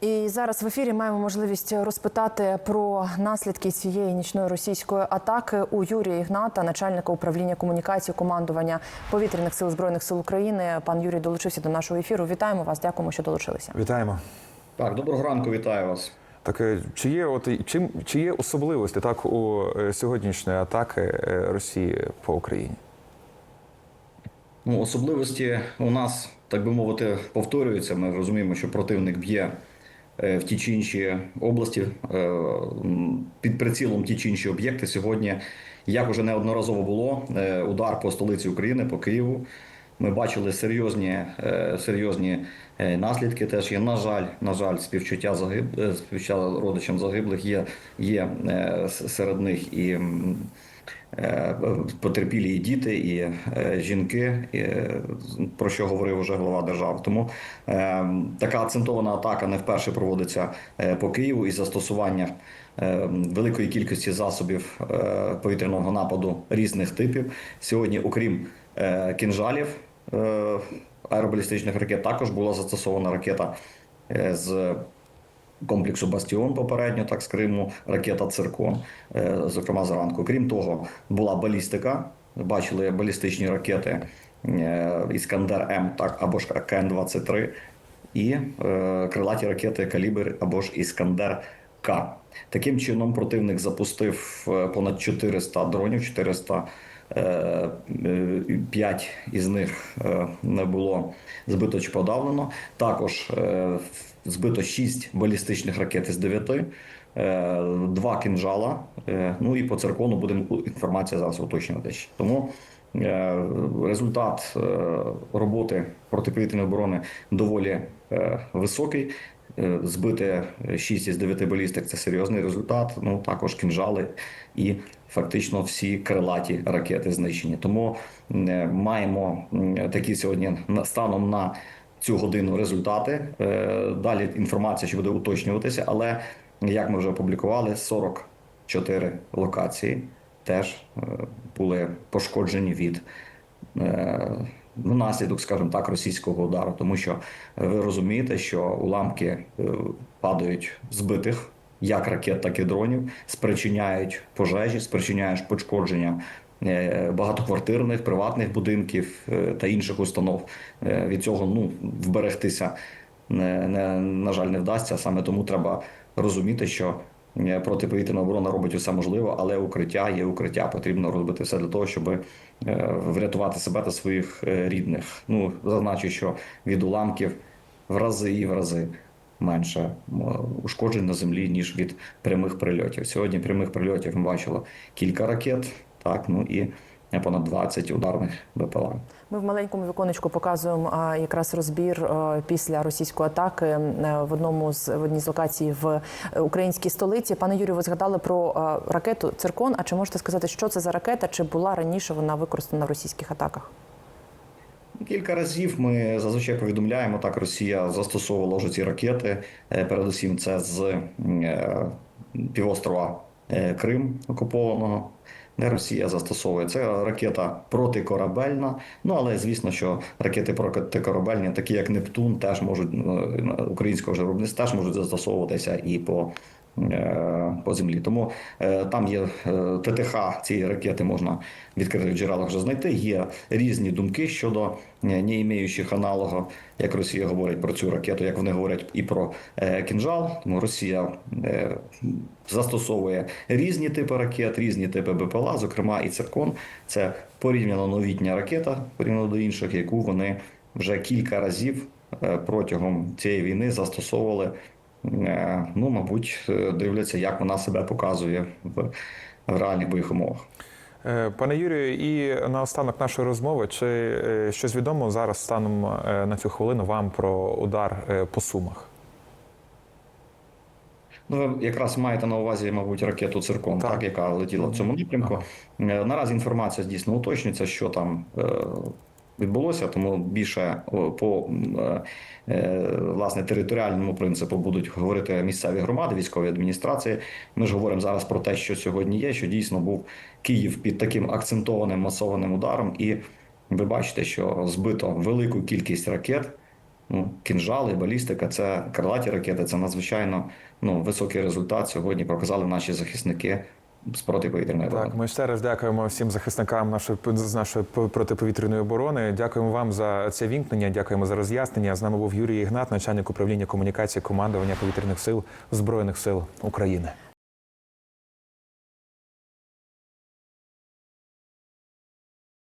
І зараз в ефірі маємо можливість розпитати про наслідки цієї нічної російської атаки у Юрія Ігната, начальника управління комунікації командування повітряних сил збройних сил України. Пан Юрій долучився до нашого ефіру. Вітаємо вас. Дякуємо, що долучилися. Вітаємо. Так, доброго ранку, вітаю вас. Так е, чи є от чим чи є особливості так у е, сьогоднішньої атаки е, Росії по Україні? Ну, особливості у нас, так би мовити, повторюються. Ми розуміємо, що противник б'є в ті чи інші області е, під прицілом ті чи інші об'єкти. Сьогодні, як уже неодноразово було, е, удар по столиці України, по Києву. Ми бачили серйозні, е, серйозні е, наслідки. Теж є, на жаль, на жаль, співчуття загиб... е, співчуття родичам загиблих є, є серед них і потерпілі і діти, і жінки, і, про що говорив уже голова держави. Тому така акцентована атака не вперше проводиться по Києву із застосування великої кількості засобів повітряного нападу різних типів. Сьогодні, окрім кінжалів аеробалістичних ракет, також була застосована ракета е, з комплексу Бастіон попередньо, так з Криму, ракета Циркон, е, зокрема зранку. Крім того, була балістика. Бачили балістичні ракети е, Іскандер М, так або ж КН-23, і е, крилаті ракети Калібр або ж Іскандер К. Таким чином, противник запустив е, понад 400 дронів, 400 е, е, П'ять із них е, не було збито чи подавлено. Також е, збито 6 балістичних ракет із 9, е, два кінжала. е, Ну і по циркону будемо інформація зараз уточнювати. Тому е, результат е, роботи протиповітряної оборони доволі е, високий. Е, Збити 6 із 9 балістик це серйозний результат. Ну також кінжали і фактично всі крилаті ракети знищені. Тому е, маємо такі сьогодні станом на цю годину результати. Е, Далі інформація ще буде уточнюватися, але як ми вже опублікували, 44 локації теж були пошкоджені від. Внаслідок, скажімо так, російського удару, тому що е, ви розумієте, що уламки е, падають збитих як ракет, так і дронів, спричиняють пожежі, спричиняють пошкодження е, багатоквартирних приватних будинків та інших установ. Від цього ну вберегтися не, не на жаль не вдасться. Саме тому треба розуміти, що протиповітряна оборона робить усе можливе, але укриття є укриття. Потрібно робити все для того, щоб е, врятувати себе та своїх е, рідних. Ну зазначу, що від уламків в рази і в рази менше ушкоджень на землі ніж від прямих прильотів. Сьогодні прямих прильотів ми бачили кілька ракет, так ну і понад 20 ударних БПЛА. Ми в маленькому віконечку показуємо якраз розбір після російської атаки е, в одному з в одній з локацій в е, українській столиці. Пане Юрію, ви згадали про ракету Циркон. А чи можете сказати, що це за ракета? Чи була раніше вона використана в російських атаках? Кілька разів ми зазвичай повідомляємо, так Росія застосовувала вже ці ракети. Е, Передусім, це з півострова Крим окупованого, де Росія застосовує. Це ракета протикорабельна. Ну але звісно, що ракети протикорабельні, такі як Нептун, теж можуть е, українського ж теж можуть застосовуватися і по. Е, По землі, тому е, там є е, ТТХ цієї ракети можна в відкритих джерелах вже знайти. Є різні думки щодо не імеючих аналогу, як Росія говорить про цю ракету, як вони говорять і про кінжал. Тому Росія застосовує різні типи ракет, різні типи БПЛА, зокрема і циркон. Це порівняно новітня ракета, порівняно до інших, яку вони вже кілька разів протягом цієї війни застосовували. Е, Ну, мабуть, е, дивляться, як вона себе показує в, в реальних бойових умовах. Е, Пане Юрію, і наостанок нашої розмови, чи щось відомо зараз станом на цю хвилину вам про удар по сумах? Ну, ви якраз маєте на увазі, мабуть, ракету циркон, Так. так. яка летіла в цьому напрямку. Наразі інформація дійсно уточнюється, що там відбулося, тому більше по е, е, власне територіальному принципу будуть говорити місцеві громади, військові адміністрації. Ми ж говоримо зараз про те, що сьогодні є, що дійсно був Київ під таким акцентованим масованим ударом, і ви бачите, що збито велику кількість ракет. ну, кінжали, балістика, це крилаті ракети, це надзвичайно ну, високий результат сьогодні показали наші захисники з протиповітряної оборони. Так, ми ще раз дякуємо всім захисникам нашої з нашої протиповітряної оборони. Дякуємо вам за це вімкнення. Дякуємо за роз'яснення. З нами був Юрій Ігнат, начальник управління комунікації командування повітряних сил збройних сил України.